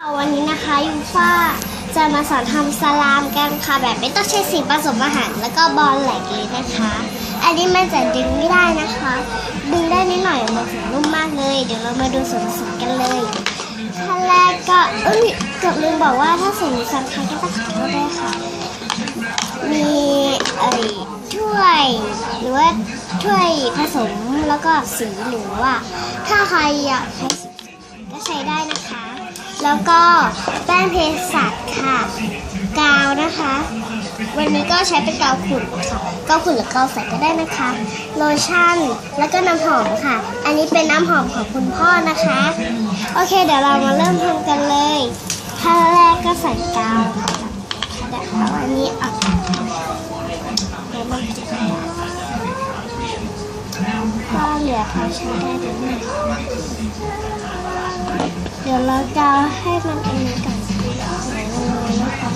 วันนี้นะคะยูฟ่าจะมาสอนทำสลามกันค่ะ แบบไม่ต้องใช้สิ่งผสมอาหารแล้วก็บอลแหลกเลยนะคะ อันนี้มันจะดึงไม่ได้นะคะ ดึงได้นิดหน่อยมันถึงนุ่มมากเลย เดี๋ยวเรามาดูส่วนผสมกันเลยขั้นแรกก็เอ้ยเกับลืมบอกว่าถ้าใส่หมูสับไทยก็ต้องขอโทษด้วยค่ะ มีเอ่ยถ้วยหรือว่าถ้วยผสมแล้วก็สีหรือว่า ถ้าใครอยากใช้สีก็ใช้ได้นะคะ แล้วก็แป้งเพสัชค่ะ กาวนะคะ วันนี้ก็ใช้เป็นกาวขุ่นค่ะกาวขุ่นหรือกาวใสก็ได้นะคะ โลชั่นแล้วก็น้ำหอมค่ะ อันนี้เป็นน้ำหอมของคุณพ่อนะคะ โอเค เดี๋ยวเรามาเริ่มทำกันเลยขั้นแรกก็ใส่กาวค่ะเดี๋ยวเอาอันนี้ออกเดี๋ยวมันจะก็เหลือพอใช้ได้ดี๋ยวหน่อย เดี๋ยวเราจะให้มันอันนี้ก่อนนลงเลยนะคะ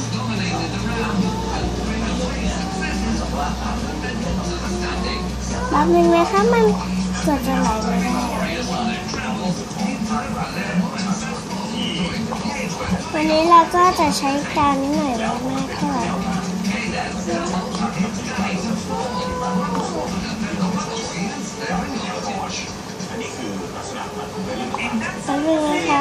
แป๊บนึงนะคะมันเกิดจะไหลไม่ได้วันนี้เราก็จะใช้กาวนิดหน่อยไม่มาก แป๊บนึงนะคะ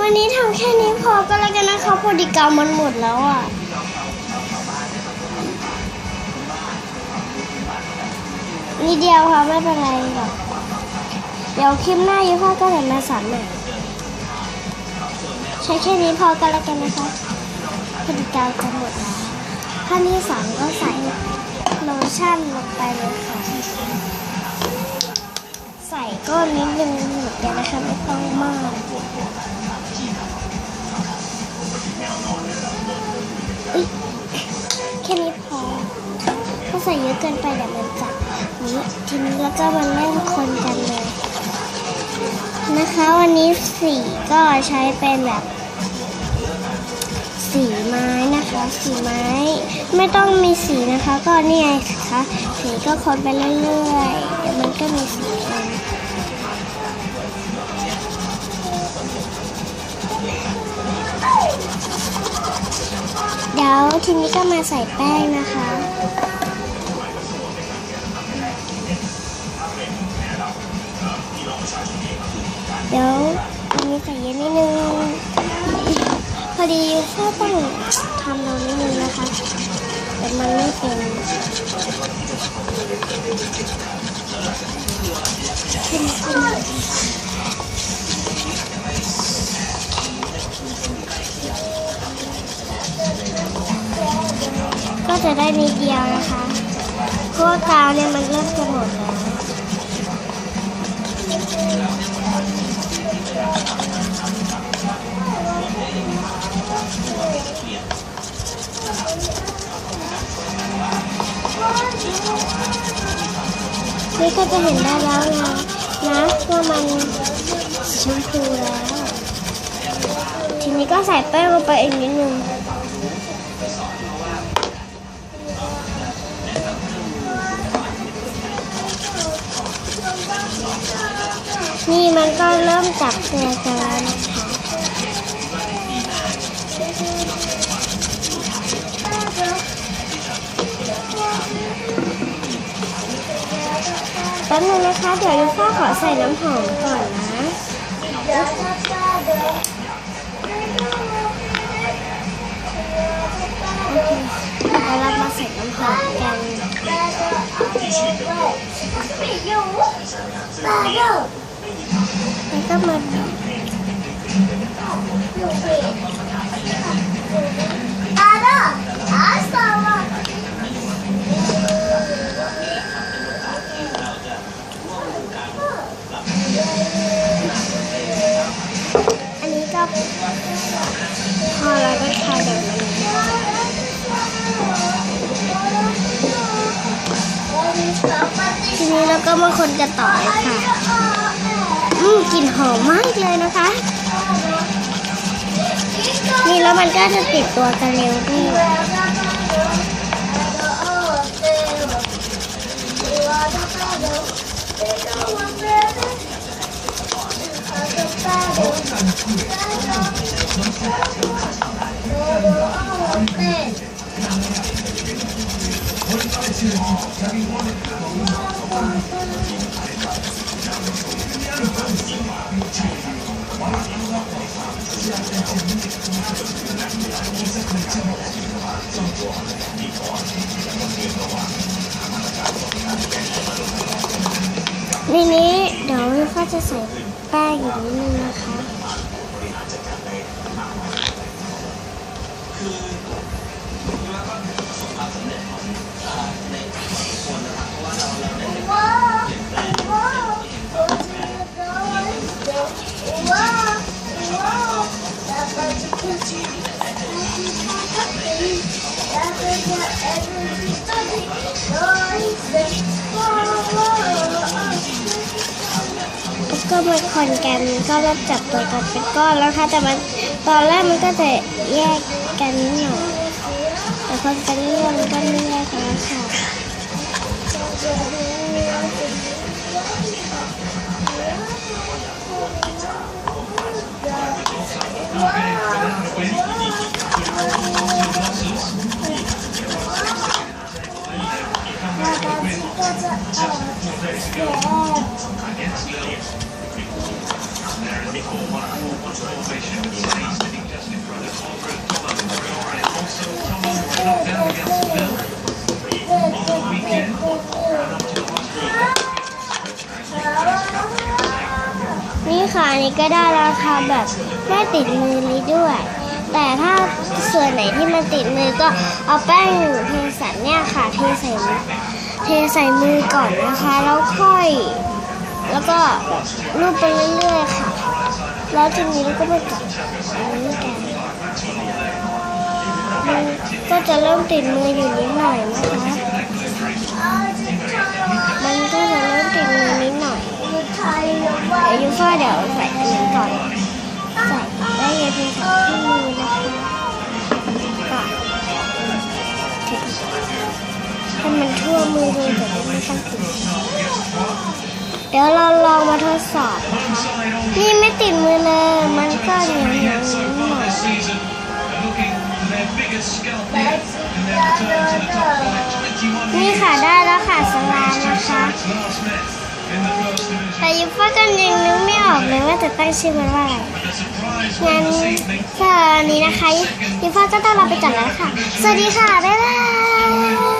วันนี้ทำแค่นี้พอก็แล้วกันนะคะพอดีกาวมันหมดแล้วอะนิดเดียวค่ะไม่เป็นไรหรอกเดี๋ยวคลิปหน้ายูพ่อก็จะมาสอนใหม่ใช้แค่นี้พอกันแล้วกันนะคะพอดีกาวจะหมดแล้ว ขั้นที่สองก็ใส่โลชั่นลงไปเลยค่ะ ใส่ก้อนนิดนึงเหมือนกันนะคะไม่ต้องมากอุ๊ยแค่นี้พอ ถ้าใส่เยอะเกินไปเดี๋ยวมันจะนี้ทีนี้แล้วก็มาเริ่มคนกันเลย นะคะวันนี้สีก็ใช้เป็นแบบ สีไม้นะคะสีไม้ ไม่ต้องมีสีนะคะ ก็นี่ไงคะสีก็คนไปเรื่อยๆเดี๋ยวมันก็มีสีเองเดี๋ยวทีนี้ก็มาใส่แป้งนะคะเดี๋ยวอันนี้ใส่เยอะนิดนึง อดีแค่ต้องทำเรานิดนึงนะคะ แต่มันไม่เป็นก็จะได้นิดเดียวนะคะเพราะกาวเนี่ยมันเริ่มจะหมดแล้ว นี่ก็จะเห็นได้แล้วนะนะว่ามันสีชมพูแล้วทีนี้ก็ใส่แป้งลงไปอีกนิดนึงนี่มันก็เริ่มจับตัวกันแล้วนะคะ ป๊บนึงนะคะ เดี๋ยวยูฟ้าขอใส่น้ำหอมก่อนนะโอเคแล้วเรามาใส่น้ำหอมกันแล้วก็มา ทีนี้เราก็มาคนกันต่อเลยค่ะอืมกลิ่นหอมมากเลยนะคะ นี่แล้วมันก็จะติดตัวกันเร็วด้วย ในนี้เดี๋ยวก็จะใส่แป้งอย่างนี้นะคะ ก็มาคนกันก็มจับตัวกันเป็นก้อนแล้วค่ะแต่มันตอนแรกมันก็จะแยกกันนิดหน่อยแต่คนกันเรื่องมันก็ไม่แยกกันแล้วค่ะนี่ค่ะอั นนี้ก็ได้แล้วค่ะแบบไม่ติดมือเลยด้วย แต่ถ้าส่วนไหนที่มันติดมือก็เอาแป้งเทสันเนี่ยค่ะเทใส่เทใส่มือก่อนนะคะ แล้วค่อย แล้วก็แบบรูปไปเรื่อยๆค่ะ แล้วทีนี้เราก็ไปจับอันนี้กันมันก็จะเริ่มติดมืออยู่นิดหน่อยนะคะมันก็จะเริ่มติดมือนิดหน่อยเดี๋ยวยูฟ่าเดี๋ยวใส่อันนี้ก่อนใส่ได้ยังเพียงใส่ที่มือนะคะก่อนให้มันทั่วมือเลยแต่ไม่ต้องติด ดี๋ยวเราลองมาทดสอบนะคะนี่ไม่ติดมือเลยมันก็เหนียวเหนียวๆนิดหน่อย season looking for their biggest scalp here in their return to the top flight. 21นี่ค่ะได้แล้วค่ะสลามนะคะแต่ยูฟ่าก็ยังนึกไม่ออกเลยว่าจะตั้งชื่อมันว่าอะไรงั้น one this evening สำหรับวันนี้นะคะยูฟ่าก็ต้องลาไปก่อนแล้วค่ะ สวัสดีค่ะ บ๊ายบาย